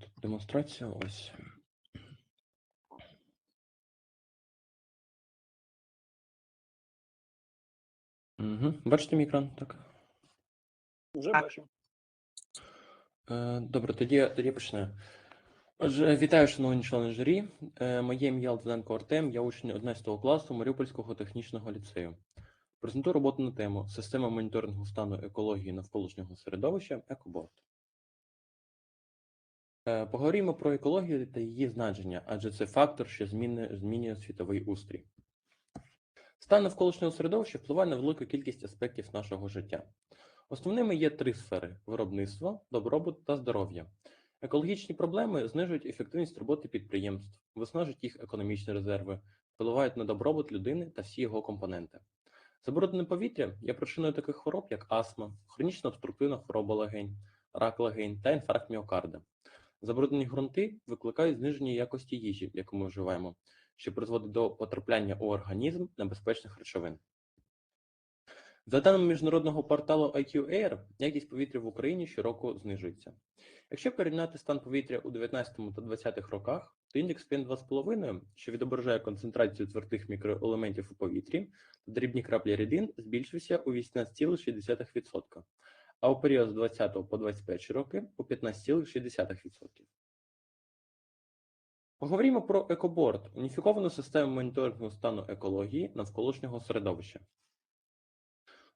Тут демонстрація ось. Угу. Бачите мій екран? Так. Вже бачу. Е, Добре, тоді, тоді почнемо. Отже, вітаю, шановні члени журі. Е, Моє ім'я Литвиненко Артем, я учень 11 класу Маріупольського технічного ліцею. Презентую роботу на тему Система моніторингу стану екології навколишнього середовища Екоборд. Е, Поговоримо про екологію та її значення, адже це фактор, що змінює, змінює світовий устрій. Стан навколишнього середовища впливає на велику кількість аспектів нашого життя. Основними є три сфери: виробництво, добробут та здоров'я. Екологічні проблеми знижують ефективність роботи підприємств, виснажують їх економічні резерви, впливають на добробут людини та всі його компоненти. Забруднене повітря є причиною таких хвороб, як астма, хронічна обструктивна хвороба легень, рак легень та інфаркт міокарда. Забруднені ґрунти викликають зниження якості їжі, яку ми вживаємо, що призводить до потрапляння у організм небезпечних речовин. За даними міжнародного порталу IQ Air, якість повітря в Україні щороку знижується. Якщо порівняти стан повітря у 19 та 20 роках, то індекс PM2,5, що відображає концентрацію твердих мікроелементів у повітрі, та дрібні краплі рідин збільшився у 18,6%, а у період з 20 по 21 роки у 15,6%. Поговоримо про екоборд уніфіковану систему моніторингу стану екології навколишнього середовища.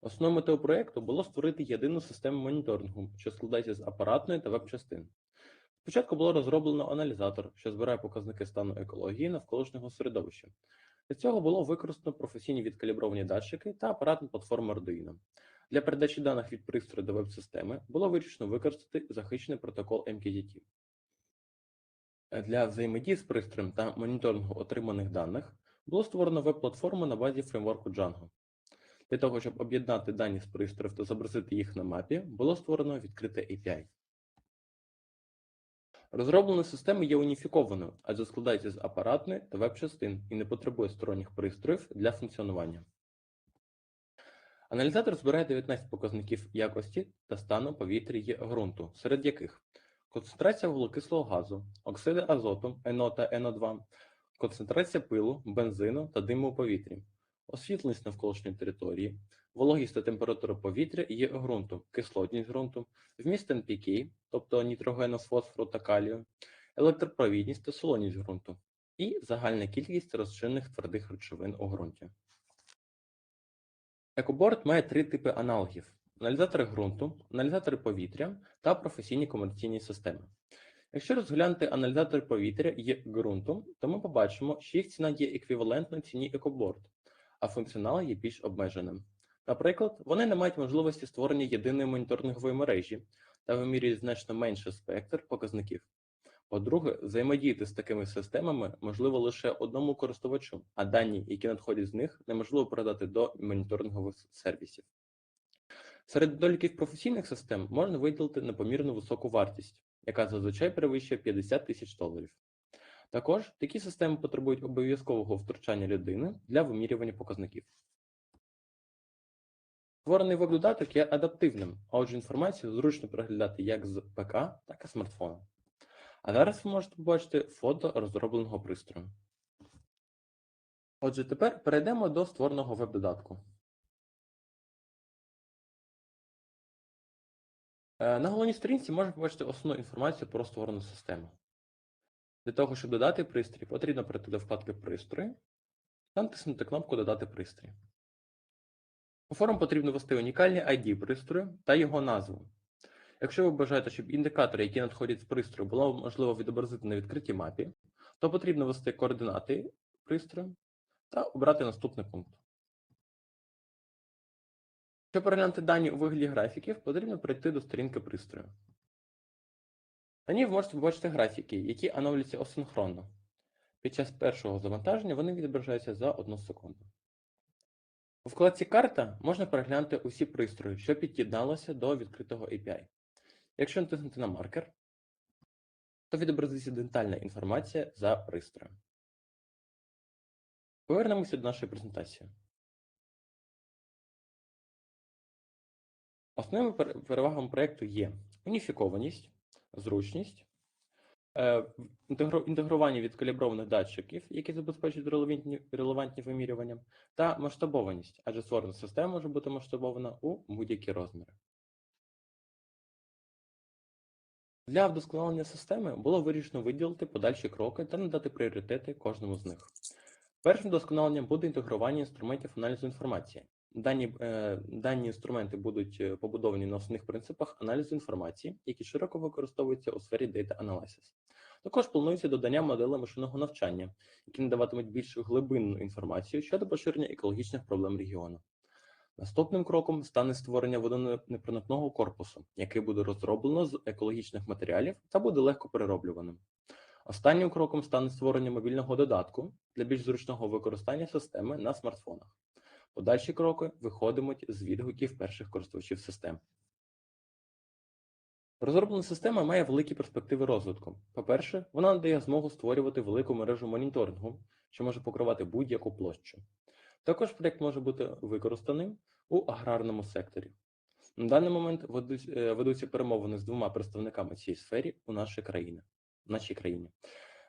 Основною метою проєкту було створити єдину систему моніторингу, що складається з апаратної та веб-частин. Спочатку було розроблено аналізатор, що збирає показники стану екології навколишнього середовища. Для цього було використано професійні відкалібровані датчики та апаратну платформу Arduino. Для передачі даних від пристрою до веб-системи було вирішено використати захищений протокол MQTT. Для взаємодії з пристроєм та моніторингу отриманих даних було створено веб-платформу на базі фреймворку Django. Для того, щоб об'єднати дані з пристроїв та зобразити їх на мапі, було створено відкрите API. Розроблена система є уніфікованою, адже складається з апаратної та веб-частин і не потребує сторонніх пристроїв для функціонування. Аналізатор збирає 19 показників якості та стану повітря ґрунту, серед яких концентрація вуглекислого газу, оксиди азоту НО та НО2, концентрація пилу, бензину та диму у повітрі, освітленість навколишньої території, вологість та температура повітря і ґрунту, кислотність ґрунту, вміст NPK, тобто нітрогену, фосфору та калію, електропровідність та солоність ґрунту, і загальна кількість розчинних твердих речовин у ґрунті. Екоборд має три типи аналогів: аналізатори ґрунту, аналізатори повітря та професійні комерційні системи. Якщо розглянути аналізатори повітря і ґрунту, то ми побачимо, що їх ціна є еквівалентною ціні екоборд, а функціонал є більш обмеженим. Наприклад, вони не мають можливості створення єдиної моніторингової мережі та вимірюють значно менший спектр показників. По-друге, взаємодіяти з такими системами можливо лише одному користувачу, а дані, які надходять з них, неможливо передати до моніторингових сервісів. Серед недоліків професійних систем можна виділити непомірну високу вартість, яка зазвичай перевищує 50 тисяч доларів. Також такі системи потребують обов'язкового втручання людини для вимірювання показників. Створений веб-додаток є адаптивним, а отже інформацію зручно переглядати як з ПК, так і смартфона. А зараз ви можете побачити фото розробленого пристрою. Отже, тепер перейдемо до створеного веб-додатку. Е, На головній сторінці можна побачити основну інформацію про створену систему. Для того, щоб додати пристрій, потрібно перейти до вкладки Пристрої та натиснути кнопку Додати пристрій. У форму потрібно ввести унікальний ID пристрою та його назву. Якщо ви бажаєте, щоб індикатори, які надходять з пристрою, було можливо відобразити на відкритій мапі, то потрібно ввести координати пристрою та обрати наступний пункт. Щоб переглянути дані у вигляді графіків, потрібно перейти до сторінки пристрою. На ній ви можете побачити графіки, які оновлюються асинхронно. Під час першого завантаження вони відображаються за 1 секунду. У вкладці Карта можна переглянути усі пристрої, що під'єдналися до відкритого API. Якщо натиснути на маркер, то відобразиться детальна інформація за пристроєм. Повернемося до нашої презентації. Основними перевагами проєкту є уніфікованість, зручність, Е, інтегрування відкаліброваних датчиків, які забезпечують релевантні, релевантні вимірювання, та масштабованість, адже створена система може бути масштабована у будь-які розміри. Для вдосконалення системи було вирішено виділити подальші кроки та надати пріоритети кожному з них. Першим вдосконаленням буде інтегрування інструментів аналізу інформації. Дані, е, дані інструменти будуть е, побудовані на основних принципах аналізу інформації, які широко використовуються у сфері Data Analysis. Також планується додання моделей машинного навчання, які надаватимуть більш глибинну інформацію щодо поширення екологічних проблем регіону. Наступним кроком стане створення водонепроникного корпусу, який буде розроблено з екологічних матеріалів та буде легко перероблюваним. Останнім кроком стане створення мобільного додатку для більш зручного використання системи на смартфонах. Подальші кроки виходитимуть з відгуків перших користувачів систем. Розроблена система має великі перспективи розвитку. По-перше, вона надає змогу створювати велику мережу моніторингу, що може покривати будь-яку площу. Також проєкт може бути використаним у аграрному секторі. На даний момент е, ведуться перемовини з двома представниками цієї сфері у нашій країні. в нашій країні.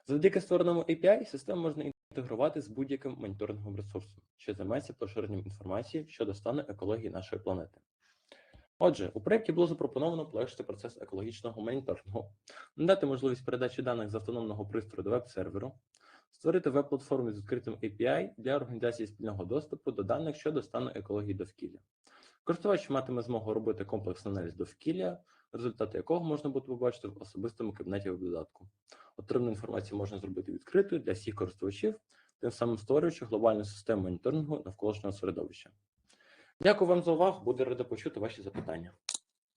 Завдяки створеному API систему можна інтегрувати з будь-яким моніторинговим ресурсом, що займається поширенням інформації щодо стану екології нашої планети. Отже, у проєкті було запропоновано полегшити процес екологічного моніторингу, надати можливість передачі даних з автономного пристрою до веб-серверу, створити веб-платформу з відкритим API для організації спільного доступу до даних щодо стану екології довкілля. Користувач матиме змогу робити комплексний аналіз довкілля, результати якого можна буде побачити в особистому кабінеті веб-додатку. Отриману інформацію можна зробити відкритою для всіх користувачів, тим самим створюючи глобальну систему моніторингу навколишнього середовища. Дякую вам за увагу. Буду радий почути ваші запитання.